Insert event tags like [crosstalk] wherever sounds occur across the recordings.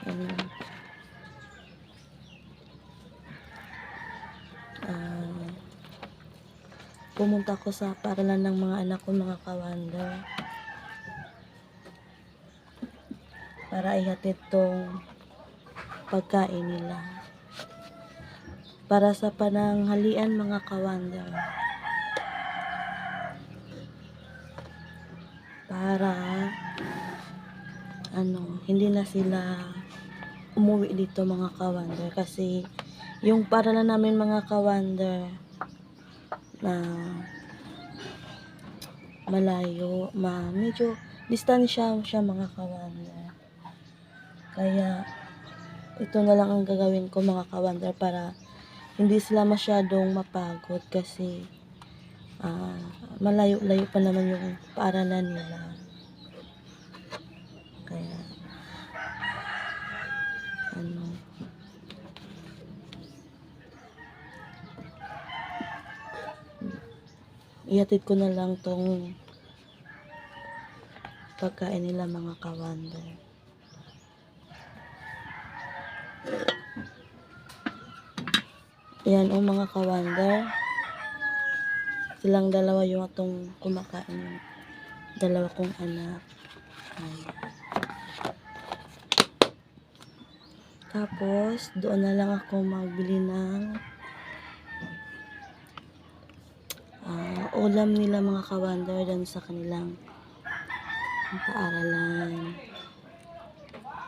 Ano, ah, pumunta ako sa paralan ng mga anak ko, mga kawander. Para ihatid tong pagkain nila. Para sa pananghalian, mga kawander. Para ano, hindi na sila umuwi dito mga kawander kasi yung paralan namin mga kawander na malayo, ma medyo distansya siya mga kawander. Kaya ito na lang ang gagawin ko mga kawander para hindi sila masyadong mapagod kasi ah, malayo-layo pa naman yung paaralan nila. Kaya ano ihatid ko na lang tong pagkain nila mga kawander. Yan o mga kawander. Silang dalawa yung atong kumakain yung dalawa kong anak. Ayan. Tapos, doon na lang ako magbili ng ulam nila mga kawander dun sa kanilang paaralan.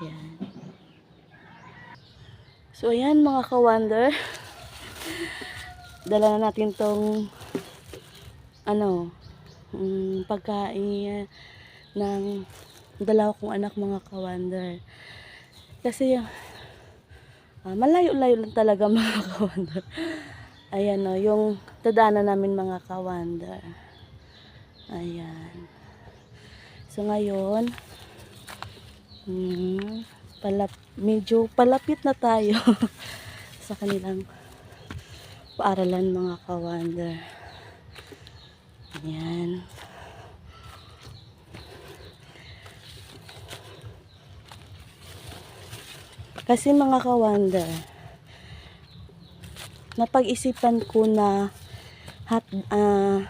Yan. So, ayan mga kawander. [laughs] Dala na natin tong ano, mm, pagkain ng dalawa kong anak mga kawander. Kasi ah, malayo-layo lang talaga [laughs] mga kawander. Ayan o, yung dadaanan namin mga kawander. Ayan. So ngayon, mm, palap, medyo palapit na tayo [laughs] sa kanilang paaralan mga kawander. Ayan. Kasi mga kawander, napag-isipan ko na hat, ah,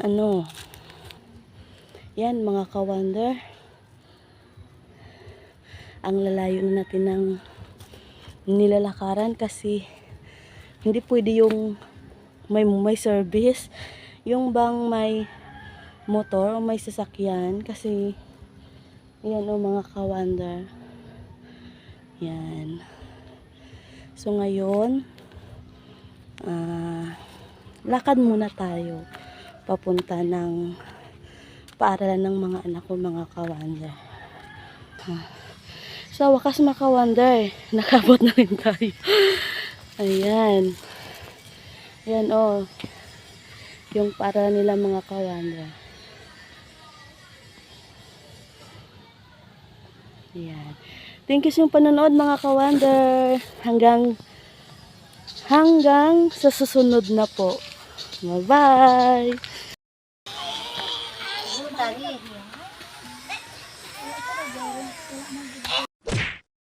ano, yan mga kawander, ang lalayo na natin ng nilalakaran kasi hindi pwede yung may, may service, yung bang may motor o may sasakyan kasi yan o mga kawander. Yan. So ngayon, ah, lakad muna tayo papunta ng paaralan ng mga anak ko, mga kawander. Ah. Sa wakas mga kawander, [laughs] nakabot na rin tayo. Ayan. Ayan oh. Yung para nila mga kawander. Ayan. Thank you sa panonood mga ka-wonder. Hanggang, hanggang sa susunod na po. Bye-bye!